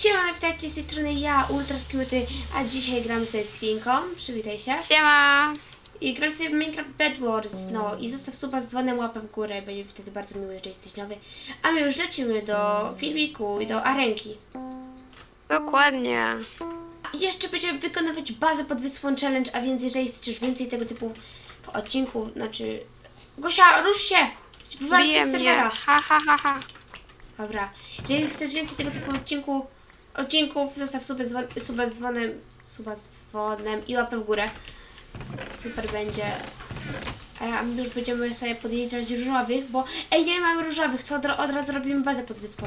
Siema, witajcie z tej strony ja, Ultra a dzisiaj gram sobie z Finką, przywitaj się. Siema! I gram sobie w Minecraft Bed Wars, no i zostaw suba z dzwonem łapę w górę, będzie wtedy bardzo miło, że jesteś nowy. A my już lecimy do filmiku i do arenki. Dokładnie. I jeszcze będziemy wykonywać bazę pod wyspą challenge, a więc jeżeli chcesz więcej tego typu odcinków, znaczy... Gosia, rusz się! Wywalcie Bije z mnie. serwera. Ha, ha, ha, ha. Dobra. Jeżeli chcesz więcej tego typu odcinku, odcinków, zostaw suba z, suba z dzwonem, suba z dzwonem i łapę w górę. Super będzie. A ja- już będziemy sobie podjeżdżać różowych, bo ej, nie mamy różowych, to od, od razu robimy bazę pod wyspą.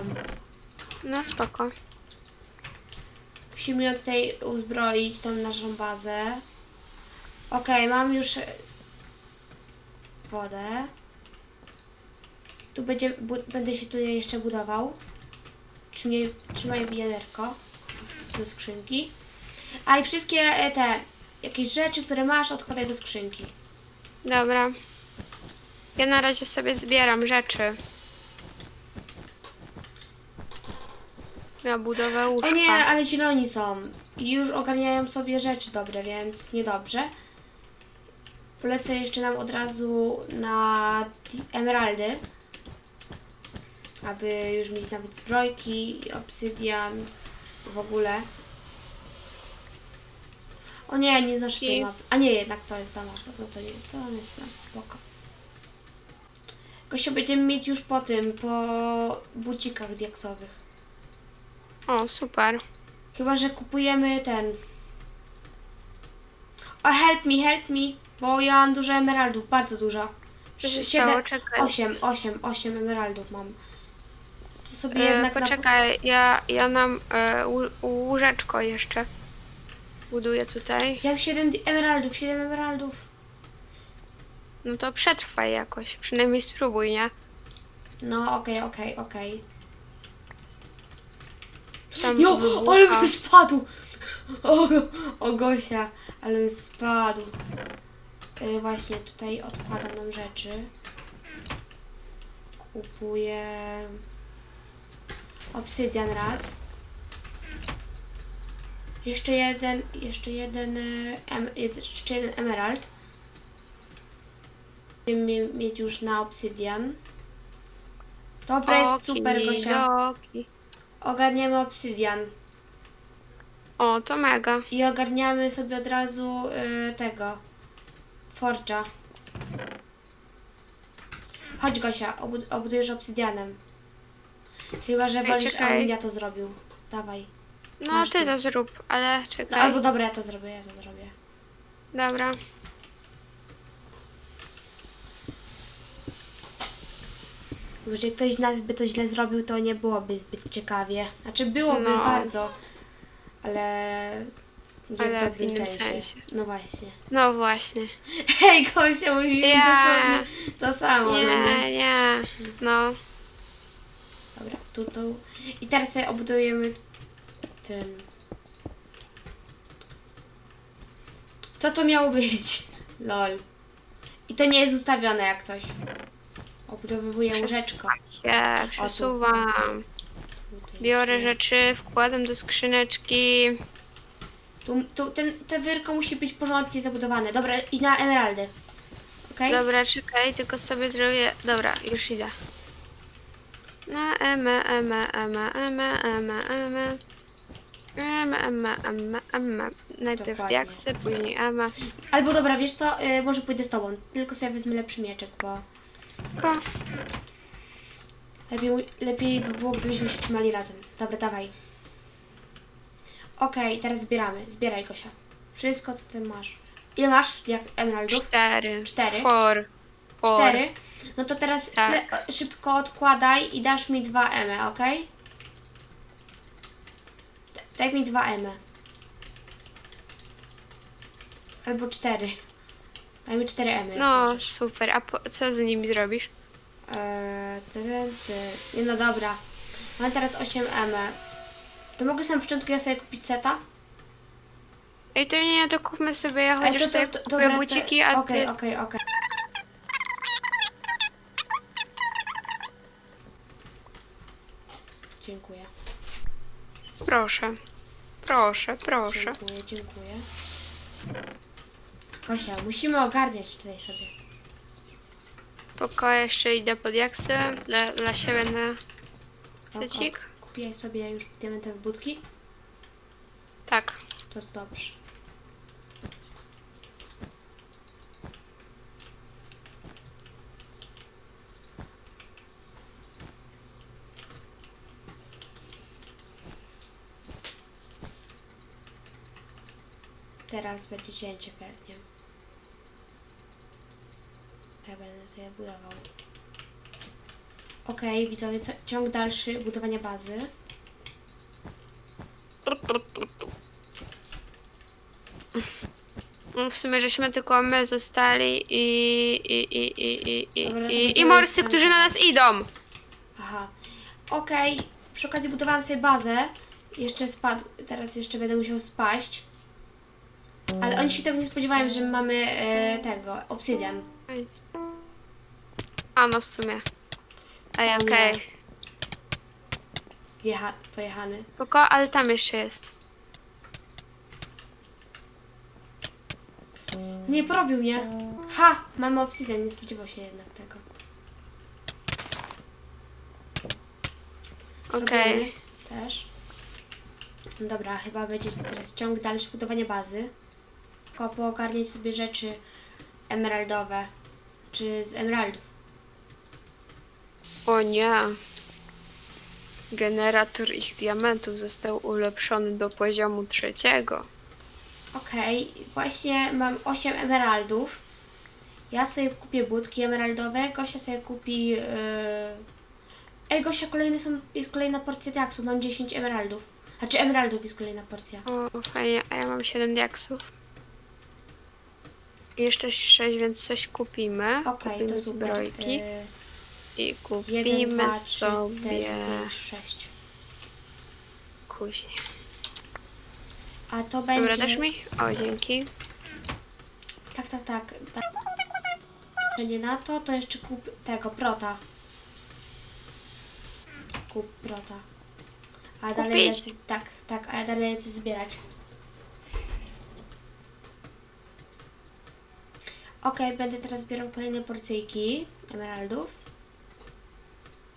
No spoko. Musimy tutaj uzbroić tą naszą bazę. Okej, mam już wodę. Tu będzie, będę się tutaj jeszcze budował. Trzymaj, trzymaj wiaderko do, sk- do skrzynki. A i wszystkie e, te jakieś rzeczy, które masz, odkładaj do skrzynki. Dobra. Ja na razie sobie zbieram rzeczy. Na budowę łóżka. O nie, ale zieloni są. I już ogarniają sobie rzeczy dobre, więc niedobrze. Polecę jeszcze nam od razu na emeraldy. Aby już mieć nawet zbrojki, i obsydian, w ogóle. O nie, nie znasz tej I- mapy. A nie, jednak to jest ta mapa. No to nie, to jest nawet spoko. Gosia będziemy mieć już po tym, po bucikach diaksowych. O, super. Chyba, że kupujemy ten. O, help me, help me, bo ja mam dużo emeraldów, bardzo dużo. Co się Siedem- stało? Czekaj. Osiem, osiem, osiem emeraldów mam. To sobie E, jednak na- poczekaj, ja, ja nam e, łó- łóżeczko jeszcze buduję tutaj. Ja mam siedem di- emeraldów, siedem emeraldów. No to przetrwaj jakoś. Przynajmniej spróbuj, nie? No, okej, okej, okej. Czy tam Jo, wybucha? ale bym spadł! O, o Gosia, ale bym spadł. Y, właśnie tutaj odkładam nam rzeczy. Kupuję obsydian raz. Jeszcze jeden, jeszcze jeden, y, em, jeszcze jeden emerald. Będziemy mie- mieć już na obsydian. Dobra, jest super Gosia. Ogarniamy obsydian. O, to mega. I ogarniamy sobie od razu y, tego. Forge'a. Chodź Gosia, obud- obudujesz obsydianem. Chyba, że Ej, wolisz, czekaj. abym ja to zrobił. Dawaj. No, Masz ty tu. to zrób, ale No, czekaj. albo dobra, ja to zrobię, ja to zrobię. Dobra. Bo jeżeli ktoś z nas by to źle zrobił, to nie byłoby zbyt ciekawie. Znaczy byłoby No. bardzo, ale nie Ale w dobrym innym sensie. No właśnie. No właśnie. Hej Gosia, mówimy dosłownie to samo. no Nie, nie. No. Tu, tu. I teraz sobie obudujemy tym. Co to miało być? Lol. I to nie jest ustawione jak coś. Obudowuję łyżeczko. Się przesuwam. Biorę rzeczy, wkładam do skrzyneczki. Tu, tu ten, te wyrko musi być porządnie zabudowane. Dobra, i na emeraldy. Okej? Dobra, czekaj, tylko sobie zrobię. Dobra, już idę. Na eme, eme, eme, eme, eme, eme. Eme, eme, eme, eme. Najpierw Dokładnie. diaksy, później eme. Albo dobra, wiesz co? Y, może pójdę z tobą. Tylko sobie wezmę lepszy mieczek, bo Ko. lepiej, lepiej by było, gdybyśmy się trzymali razem. Dobra, dawaj. Okej, teraz zbieramy. Zbieraj, Gosia. Wszystko, co ty masz. Ile masz? Jak emeraldów? Cztery. Cztery. Four. Four. Cztery. No to teraz Tak. le- szybko odkładaj i dasz mi dwa M, ok? Daj mi dwa M. Albo cztery. Daj mi cztery M. No, super. A po, co z nimi zrobisz? Eee, ty, ty. Nie, no dobra. Mam teraz 8 M. To mogę sobie na początku ja sobie kupić seta? Ej, to nie, to kupmy sobie, ja chociaż to- sobie to- buciki, a Okej, ty... okej, okej. Dziękuję. Proszę. Proszę, proszę. Dziękuję, dziękuję. Kosia, musimy ogarniać tutaj sobie. Pokoje jeszcze idę pod jaksy. Dla, dla siebie na secik. Kupiłeś sobie już diamentowe budki? Tak. To jest dobrze. Teraz będzie cięcie pewnie. Ja będę sobie budował. Okej, widzowie, co, ciąg dalszy budowania bazy. No, W sumie żeśmy tylko my zostali i. i. i. i. i. i, Dobra, i, i tam którzy na nas idą. Aha. Okej, przy okazji budowałam sobie bazę. Jeszcze spadł, teraz jeszcze będę musiał spaść. Ale oni się tego nie spodziewają, że mamy e, tego, obsydian. A no w sumie. Ej, nie. okej. Jecha, pojechany. Spoko, ale tam jeszcze jest. Nie porobił mnie. Ha! Mamy obsydian, nie spodziewał się jednak tego. Okej. Zrobimy Też. No dobra, chyba będzie teraz ciąg dalszy budowania bazy. Tylko poogarniać sobie rzeczy emeraldowe. Czy z emeraldów. O nie. Generator ich diamentów został ulepszony do poziomu trzeciego. Okej, właśnie mam 8 emeraldów. Ja sobie kupię budki emeraldowe, Gosia sobie kupi... Yy... Ej, Gosia, kolejne są, jest kolejna porcja diaksu, mam 10 emeraldów. Znaczy emeraldów jest kolejna porcja. O, fajnie, a ja mam 7 diaksów. Jeszcze 6, więc coś kupimy. Okej, kupimy to super. zbrojki. Yy, I kupimy 1, 2, 3, sobie 4, 5, 6. kuźnie. A to będzie... Dobra, dasz mi? O, dzięki. Tak, tak, tak. tak. Że nie na to, to jeszcze kup tego, prota. Kup prota. A dalej Kupić? lecę, tak, tak, a ja dalej lecę zbierać. Okej, będę teraz zbierał kolejne porcyjki emeraldów.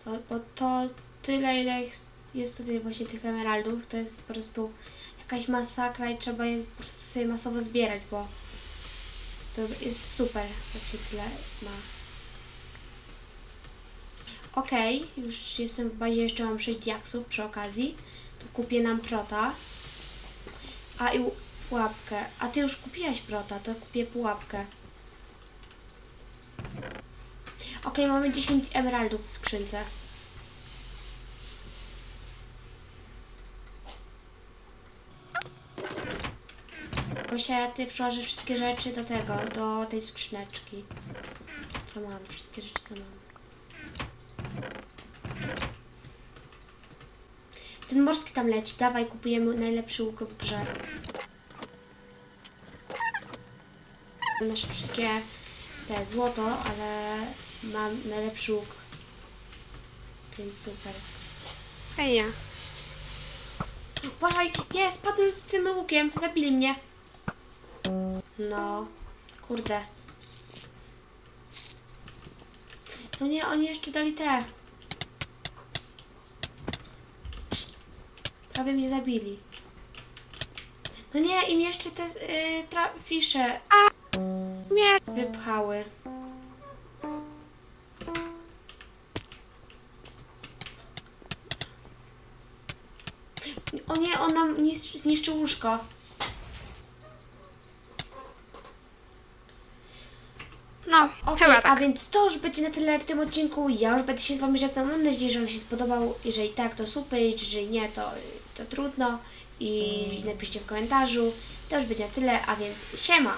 Bo, bo to tyle, ile jest- tutaj właśnie tych emeraldów, to jest po prostu jakaś masakra i trzeba je po prostu sobie masowo zbierać, bo to jest super, jak się tyle ma. Okej, już jestem w bazie, jeszcze mam 6 diaksów przy okazji. To kupię nam prota. A i pułapkę. A ty już kupiłaś prota, to kupię pułapkę. Okej, mamy 10 emeraldów w skrzynce. Gosia, ty przyłożysz wszystkie rzeczy do tego, do tej skrzyneczki. Co mam? Wszystkie rzeczy, co mam. Ten morski tam leci. Dawaj, kupujemy najlepszy łuk w grze. Nasze wszystkie te złoto, ale mam najlepszy łuk. Więc super. Fajnie. Uważaj, nie, spadłem z tym łukiem, zabili mnie. No, kurde. No nie, oni jeszcze dali te. Prawie mnie zabili. No nie, im jeszcze te y, tra- fisze Nie. wypchały. O nie, on nam niszczy- zniszczył łóżko. No, Okej, chyba a tak. więc to już będzie na tyle w tym odcinku. Ja już będę się z Wami żegnał. Mam nadzieję, że Wam się spodobał. Jeżeli tak, to super, jeżeli nie, to, to trudno. I napiszcie w komentarzu. To już będzie na tyle, a więc siema!